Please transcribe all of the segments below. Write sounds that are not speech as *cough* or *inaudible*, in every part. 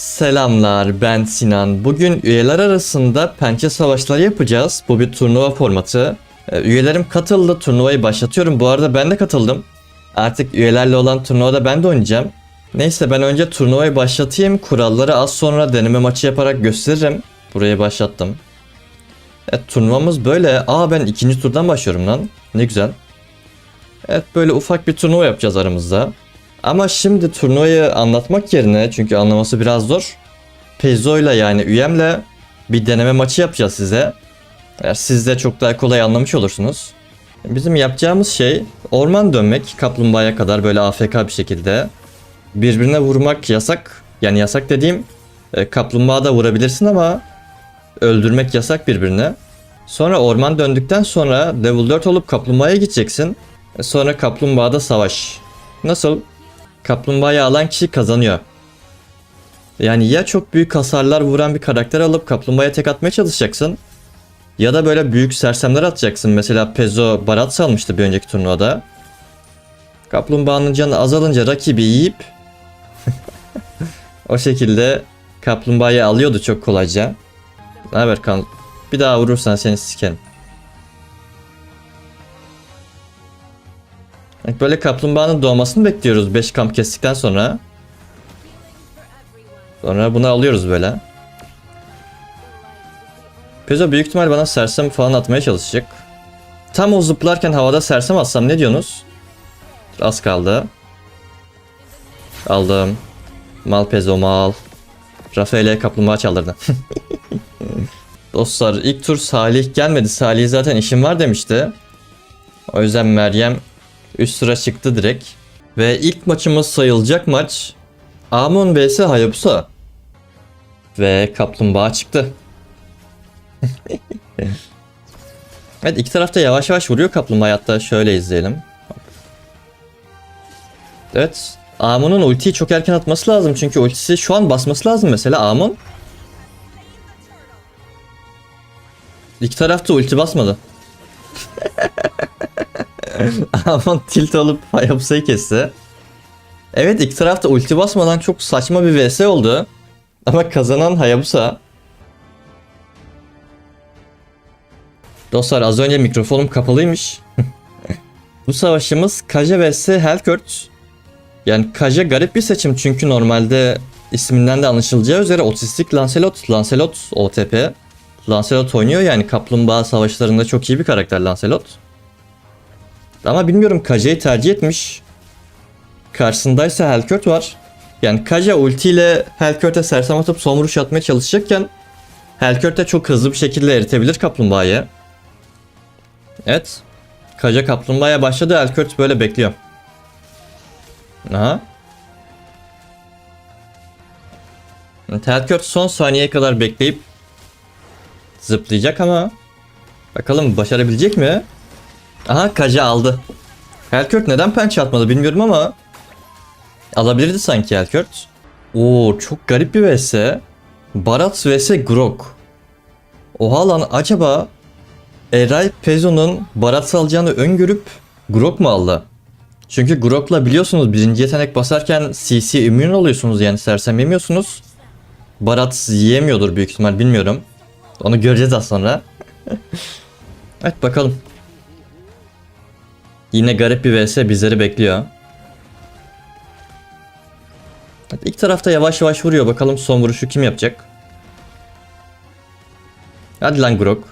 Selamlar ben Sinan. Bugün üyeler arasında pençe savaşları yapacağız. Bu bir turnuva formatı. Ee, Üyelerim katıldı. Turnuvayı başlatıyorum. Bu arada ben de katıldım. Artık üyelerle olan turnuvada ben de oynayacağım. Neyse ben önce turnuvayı başlatayım. Kuralları az sonra deneme maçı yaparak gösteririm. Burayı başlattım. Evet turnuvamız böyle. Aa ben ikinci turdan başlıyorum lan. Ne güzel. Evet böyle ufak bir turnuva yapacağız aramızda. Ama şimdi turnuvayı anlatmak yerine çünkü anlaması biraz zor. Pezzo'yla yani üyemle bir deneme maçı yapacağız size. Eğer siz de çok daha kolay anlamış olursunuz. Bizim yapacağımız şey orman dönmek kaplumbağaya kadar böyle AFK bir şekilde. Birbirine vurmak yasak. Yani yasak dediğim e, kaplumbağa da vurabilirsin ama öldürmek yasak birbirine. Sonra orman döndükten sonra level 4 olup kaplumbağaya gideceksin. E, Sonra kaplumbağada savaş. Nasıl? Kaplumbağayı alan kişi kazanıyor. Yani ya çok büyük hasarlar vuran bir karakter alıp kaplumbağaya tek atmaya çalışacaksın. Ya da böyle büyük sersemler atacaksın. Mesela Pezzo Barat salmıştı bir önceki turnuvada. Kaplumbağanın canı azalınca rakibi yiyip *laughs* o şekilde kaplumbağayı alıyordu çok kolayca. Ne haber kan? Bir daha vurursan seni sikerim. Böyle kaplumbağanın doğmasını bekliyoruz 5 kamp kestikten sonra. Sonra bunu alıyoruz böyle. Pezzo büyük ihtimal bana sersem falan atmaya çalışacak. Tam o zıplarken havada sersem atsam ne diyorsunuz? Az kaldı. Aldım. Mal Pezzo mal. Rafael'e kaplumbağa çaldırdı. *laughs* Dostlar ilk tur Salih gelmedi. Salih zaten işim var demişti. O yüzden Meryem üst sıra çıktı direkt. Ve ilk maçımız sayılacak maç Amon vs Hayabusa. Ve kaplumbağa çıktı. *laughs* evet iki tarafta yavaş yavaş vuruyor kaplumbağa hatta şöyle izleyelim. Evet Amon'un ultiyi çok erken atması lazım çünkü ultisi şu an basması lazım mesela Amon. İki tarafta ulti basmadı. *laughs* *laughs* Amon tilt olup Hayabusa'yı kesti. Evet iki tarafta ulti basmadan çok saçma bir vs oldu. Ama kazanan Hayabusa. Dostlar az önce mikrofonum kapalıymış. *laughs* Bu savaşımız Kaja vs Helkurt. Yani Kaja garip bir seçim çünkü normalde isminden de anlaşılacağı üzere otistik Lancelot, Lancelot OTP. Lancelot oynuyor yani kaplumbağa savaşlarında çok iyi bir karakter Lancelot. Ama bilmiyorum Kaja'yı tercih etmiş. Karşısındaysa Helkurt var. Yani Kaja ultiyle Helkurt'e sersem atıp son vuruş atmaya çalışacakken Helkurt de çok hızlı bir şekilde eritebilir kaplumbağayı. Evet. Kaja kaplumbağaya başladı. Helkurt böyle bekliyor. Aha. Helkurt son saniyeye kadar bekleyip zıplayacak ama bakalım başarabilecek mi? Aha Kaja aldı. Helkurt neden pençe atmadı bilmiyorum ama alabilirdi sanki Helkurt. Oo çok garip bir vs. Barat vs Grok. Oha lan acaba Eray Pezo'nun Barat alacağını öngörüp Grok mu aldı? Çünkü Grok'la biliyorsunuz birinci yetenek basarken CC immün oluyorsunuz yani sersem yemiyorsunuz. Barat yiyemiyordur büyük ihtimal bilmiyorum. Onu göreceğiz az sonra. *laughs* evet bakalım. Yine garip bir vs bizleri bekliyor. Evet, ilk tarafta yavaş yavaş vuruyor. Bakalım son vuruşu kim yapacak? Hadi lan Grok.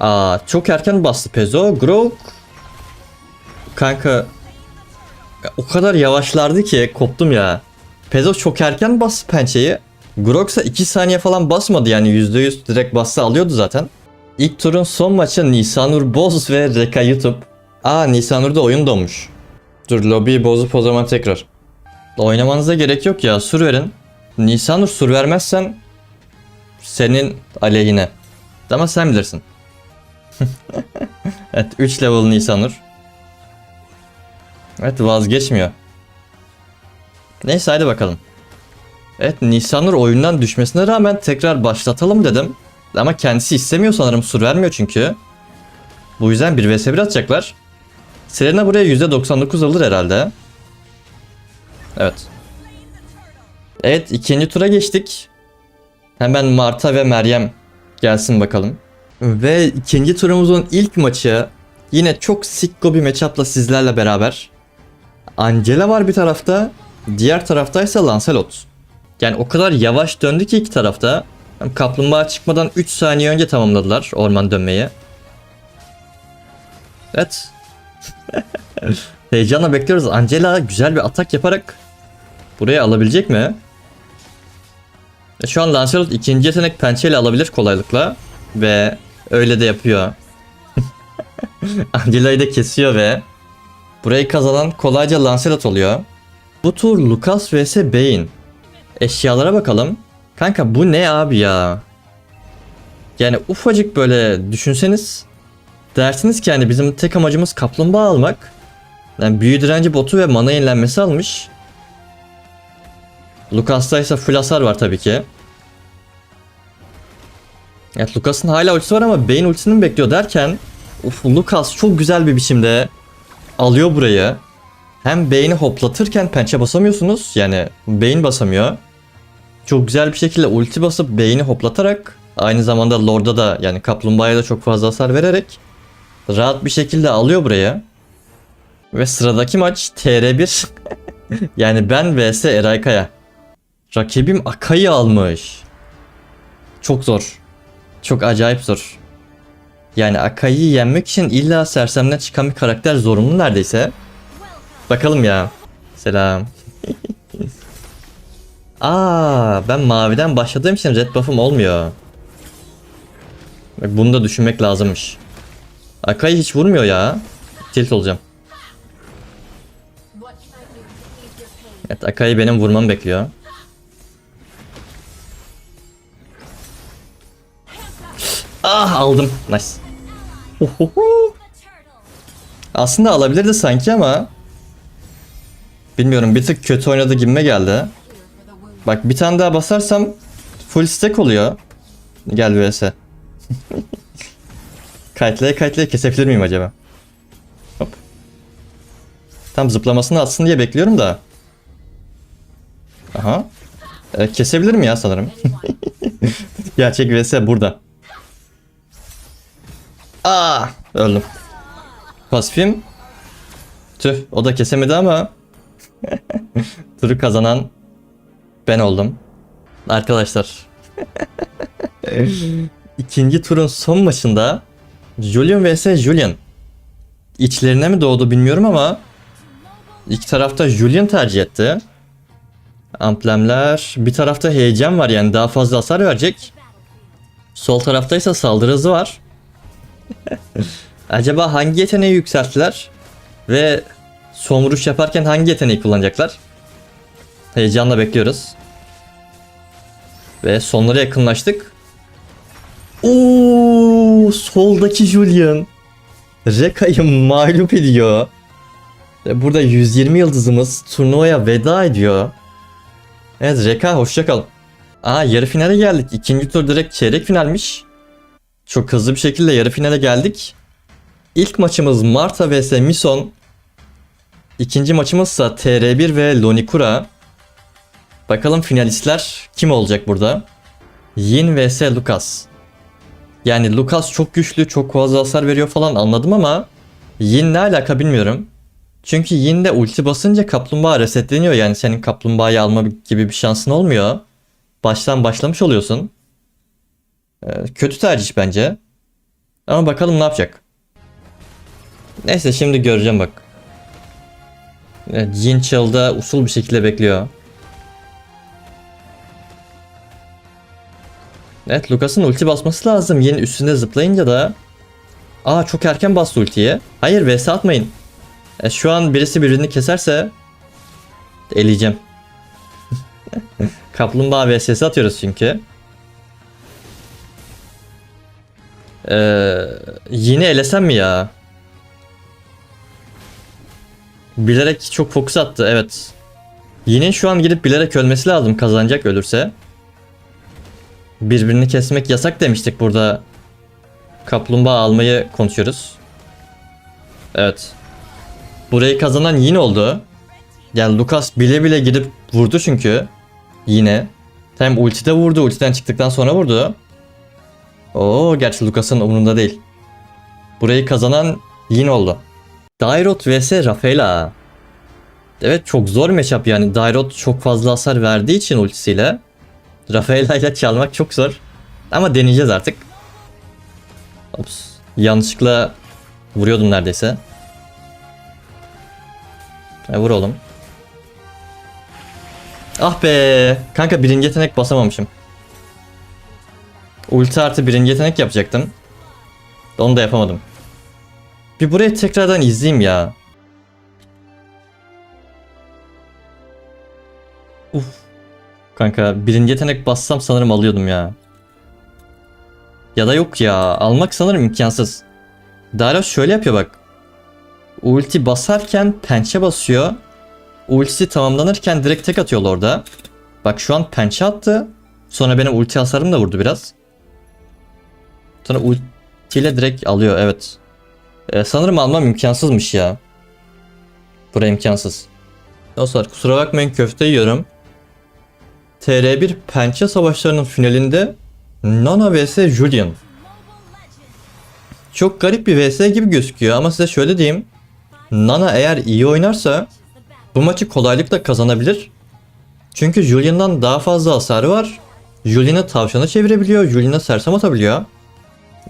Aa çok erken bastı Pezo. Grok. Kanka. O kadar yavaşlardı ki koptum ya. Pezo çok erken bastı pençeyi. Grok ise 2 saniye falan basmadı yani %100 direkt bassa alıyordu zaten. İlk turun son maçı Nisanur Boz ve Reka YouTube. Aa Nisanur'da oyun donmuş. Dur lobiyi bozup o zaman tekrar. Oynamanıza gerek yok ya sur verin. Nisanur sur vermezsen senin aleyhine. Ama sen bilirsin. *laughs* evet 3 level Nisanur. Evet vazgeçmiyor. Neyse hadi bakalım. Evet Nisanur oyundan düşmesine rağmen tekrar başlatalım dedim. Ama kendisi istemiyor sanırım sur vermiyor çünkü. Bu yüzden 1 vs 1 atacaklar. Serena buraya %99 alır herhalde. Evet. Evet ikinci tura geçtik. Hemen Marta ve Meryem gelsin bakalım. Ve ikinci turumuzun ilk maçı yine çok sikko bir matchup'la sizlerle beraber. Angela var bir tarafta, diğer taraftaysa Lancelot. Yani o kadar yavaş döndü ki iki tarafta. Kaplumbağa çıkmadan 3 saniye önce tamamladılar orman dönmeyi. Evet. *laughs* Heyecanla bekliyoruz. Angela güzel bir atak yaparak burayı alabilecek mi? E, Şu an Lancelot ikinci yetenek pençeyle alabilir kolaylıkla. Ve öyle de yapıyor. *laughs* Angela'yı da kesiyor ve burayı kazanan kolayca Lancelot oluyor. Bu tur Lucas vs Bane. Eşyalara bakalım. Kanka bu ne abi ya? Yani ufacık böyle düşünseniz dersiniz ki yani bizim tek amacımız kaplumbağa almak. Yani büyü direnci botu ve mana yenilenmesi almış. Lucas'ta ise full hasar var tabii ki. Evet Lucas'ın hala ultisi var ama Bane ultisini mi bekliyor derken Uf Lucas çok güzel bir biçimde alıyor burayı. Hem Bane'i hoplatırken pençe basamıyorsunuz. Yani Bane basamıyor. Çok güzel bir şekilde ulti basıp Bane'i hoplatarak aynı zamanda Lord'a da yani Kaplumbağa'ya da çok fazla hasar vererek rahat bir şekilde alıyor buraya. Ve sıradaki maç TR1. *laughs* yani ben vs Eray Kaya. Rakibim Akai'yi almış. Çok zor. Çok acayip zor. Yani Akai'yi yenmek için illa sersemden çıkan bir karakter zorunlu neredeyse. Bakalım ya. Selam. *laughs* Aa, ben maviden başladığım için red buff'ım olmuyor. Bak bunu da düşünmek lazımmış. Akai hiç vurmuyor ya. Tilt olacağım. Evet Akai benim vurmamı bekliyor. Ah aldım. Nice. Ohoho. Aslında alabilirdi sanki ama bilmiyorum bir tık kötü oynadı gibime geldi. Bak bir tane daha basarsam full stack oluyor. Gel vs. *laughs* kayıtlaya kayıtlaya kesebilir miyim acaba? Hop. Tam zıplamasını atsın diye bekliyorum da. Aha. E, kesebilirim ya sanırım. *laughs* Gerçek vs burada. Aa, öldüm. Pasifim. Tüh, o da kesemedi ama *laughs* turu kazanan ben oldum. Arkadaşlar. *laughs* İkinci turun son maçında Julian vs Julian. İçlerine mi doğdu bilmiyorum ama iki tarafta Julian tercih etti. Amblemler. Bir tarafta heyecan var yani daha fazla hasar verecek. Sol tarafta ise saldırı hızı var. *laughs* Acaba hangi yeteneği yükselttiler? Ve son vuruş yaparken hangi yeteneği kullanacaklar? Heyecanla bekliyoruz. Ve sonlara yakınlaştık. Oo, soldaki Julian. Reka'yı mağlup ediyor. Ve burada 120 yıldızımız turnuvaya veda ediyor. Evet Reka hoşça kal. Aa yarı finale geldik. İkinci tur direkt çeyrek finalmiş. Çok hızlı bir şekilde yarı finale geldik. İlk maçımız Marta vs Mison. İkinci maçımızsa TR1 ve Lonikura. Bakalım finalistler kim olacak burada? Yin vs Lucas. Yani Lucas çok güçlü, çok fazla hasar veriyor falan anladım ama Yin ne alaka bilmiyorum. Çünkü Yin de ulti basınca kaplumbağa resetleniyor yani senin kaplumbağayı alma gibi bir şansın olmuyor. Baştan başlamış oluyorsun. Ee, kötü tercih bence. Ama bakalım ne yapacak. Neyse şimdi göreceğim bak. Evet, Jin Chill'da usul bir şekilde bekliyor. Evet Lucas'ın ulti basması lazım. Yin üstünde zıplayınca da Aa çok erken bastı ultiyi. Hayır vs atmayın. E, şu an birisi birini keserse eleyeceğim. *laughs* Kaplumbağa vs atıyoruz çünkü. Ee, yine elesem mi ya? Bilerek çok fokus attı evet. Yine şu an gidip bilerek ölmesi lazım kazanacak ölürse. Birbirini kesmek yasak demiştik burada. Kaplumbağa almayı konuşuyoruz. Evet. Burayı kazanan yine oldu. Yani Lucas bile bile gidip vurdu çünkü. Yine. Hem ultide vurdu. Ultiden çıktıktan sonra vurdu. Oo gerçi Lucas'ın umurunda değil. Burayı kazanan Yin oldu. Dairot vs Rafaela. Evet çok zor matchup yani. Dairot çok fazla hasar verdiği için ultisiyle. Rafaela ile çalmak çok zor. Ama deneyeceğiz artık. Ops. Yanlışlıkla vuruyordum neredeyse. E, vur oğlum. Ah be. Kanka birinci yetenek basamamışım. Ulti artı birinci yetenek yapacaktım. Onu da yapamadım. Bir burayı tekrardan izleyeyim ya. Kanka birinci yetenek bassam sanırım alıyordum ya. Ya da yok ya. Almak sanırım imkansız. Darius şöyle yapıyor bak. Ulti basarken pençe basıyor. Ultisi tamamlanırken direkt tek atıyor orada. Bak şu an pençe attı. Sonra benim ulti hasarım da vurdu biraz. Sonra ultiyle direkt alıyor evet. Ee, sanırım almam imkansızmış ya. Bura imkansız. Dostlar kusura bakmayın köfte yiyorum. TR1 pençe savaşlarının finalinde Nana vs Julian. Çok garip bir vs gibi gözüküyor ama size şöyle diyeyim. Nana eğer iyi oynarsa bu maçı kolaylıkla kazanabilir. Çünkü Julian'dan daha fazla hasarı var. Julian'ı tavşana çevirebiliyor. Julian'a sersem atabiliyor.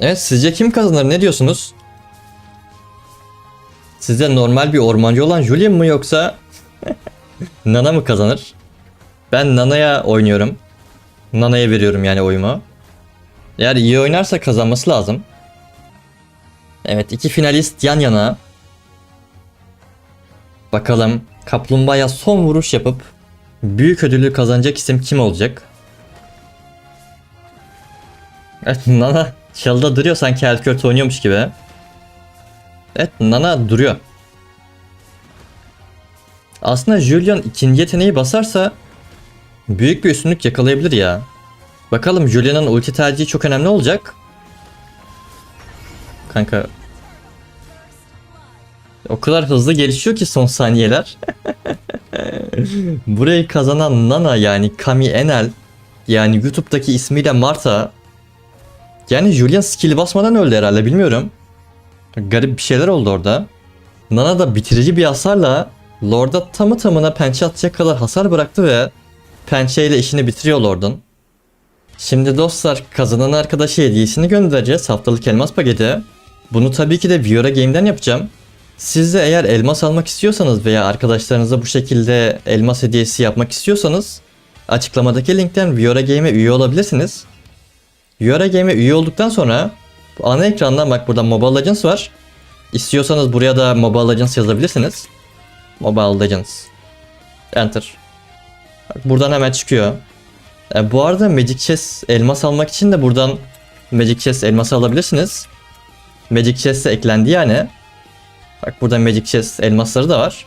Evet sizce kim kazanır ne diyorsunuz? Sizce normal bir ormancı olan Julian mı yoksa *laughs* Nana mı kazanır? Ben Nana'ya oynuyorum. Nana'ya veriyorum yani oyumu. Eğer iyi oynarsa kazanması lazım. Evet iki finalist yan yana. Bakalım Kaplumbağa'ya son vuruş yapıp büyük ödülü kazanacak isim kim olacak? Evet Nana çalıda duruyor sanki Elkört oynuyormuş gibi. Evet Nana duruyor. Aslında Julian ikinci yeteneği basarsa büyük bir üstünlük yakalayabilir ya. Bakalım Julian'ın ulti tercihi çok önemli olacak. Kanka. O kadar hızlı gelişiyor ki son saniyeler. *laughs* Burayı kazanan Nana yani Kami Enel yani YouTube'daki ismiyle Marta yani Julian skill basmadan öldü herhalde bilmiyorum. Garip bir şeyler oldu orada. Nana da bitirici bir hasarla Lord'a tamı tamına pençe atacak kadar hasar bıraktı ve pençeyle işini bitiriyor Lord'un. Şimdi dostlar kazanan arkadaşa hediyesini göndereceğiz haftalık elmas paketi. Bunu tabii ki de Viora Game'den yapacağım. Siz de eğer elmas almak istiyorsanız veya arkadaşlarınıza bu şekilde elmas hediyesi yapmak istiyorsanız açıklamadaki linkten Viora Game'e üye olabilirsiniz. Viora Game'e üye olduktan sonra ana ekrandan bak burada Mobile Legends var. İstiyorsanız buraya da Mobile Legends yazabilirsiniz. Mobile Legends. Enter. Bak buradan hemen çıkıyor. E, bu arada Magic Chess elmas almak için de buradan Magic Chess elması alabilirsiniz. Magic Chess'e eklendi yani. Bak burada Magic Chess elmasları da var.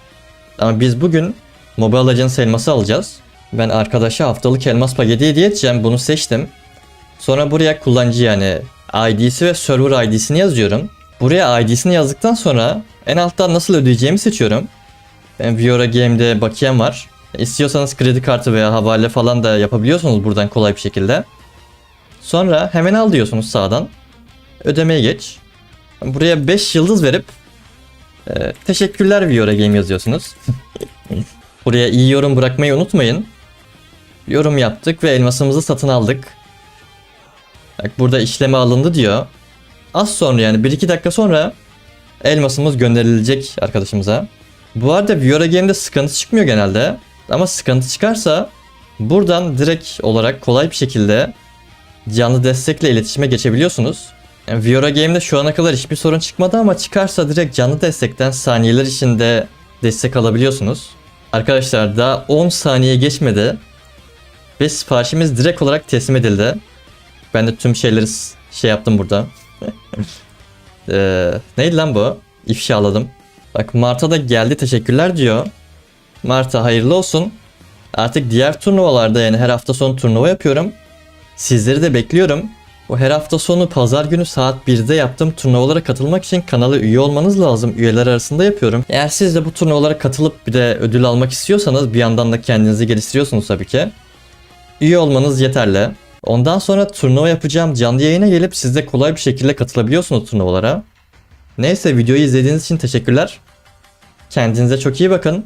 Ama biz bugün Mobile Legends elması alacağız. Ben arkadaşa haftalık elmas paketi hediye edeceğim. Bunu seçtim. Sonra buraya kullanıcı yani ID'si ve server ID'sini yazıyorum. Buraya ID'sini yazdıktan sonra en alttan nasıl ödeyeceğimi seçiyorum. Ben Viora Game'de bakiyem var. İstiyorsanız kredi kartı veya havale falan da yapabiliyorsunuz buradan kolay bir şekilde. Sonra hemen al diyorsunuz sağdan. Ödemeye geç. Buraya 5 yıldız verip e, teşekkürler Viora Game yazıyorsunuz. *laughs* Buraya iyi yorum bırakmayı unutmayın. Yorum yaptık ve elmasımızı satın aldık. Bak burada işleme alındı diyor. Az sonra yani 1-2 dakika sonra elmasımız gönderilecek arkadaşımıza. Bu arada Viora Game'de sıkıntı çıkmıyor genelde. Ama sıkıntı çıkarsa buradan direkt olarak kolay bir şekilde canlı destekle iletişime geçebiliyorsunuz. Yani Viora Game'de şu ana kadar hiçbir sorun çıkmadı ama çıkarsa direkt canlı destekten saniyeler içinde destek alabiliyorsunuz. Arkadaşlar daha 10 saniye geçmedi ve siparişimiz direkt olarak teslim edildi. Ben de tüm şeyleri şey yaptım burada. *laughs* ee, neydi lan bu? İfşaladım. Bak Marta da geldi teşekkürler diyor. Marta hayırlı olsun. Artık diğer turnuvalarda yani her hafta sonu turnuva yapıyorum. Sizleri de bekliyorum. Bu her hafta sonu pazar günü saat 1'de yaptığım turnuvalara katılmak için kanala üye olmanız lazım. Üyeler arasında yapıyorum. Eğer siz de bu turnuvalara katılıp bir de ödül almak istiyorsanız bir yandan da kendinizi geliştiriyorsunuz tabii ki. üye olmanız yeterli. Ondan sonra turnuva yapacağım canlı yayına gelip siz de kolay bir şekilde katılabiliyorsunuz turnuvalara. Neyse videoyu izlediğiniz için teşekkürler. Kendinize çok iyi bakın.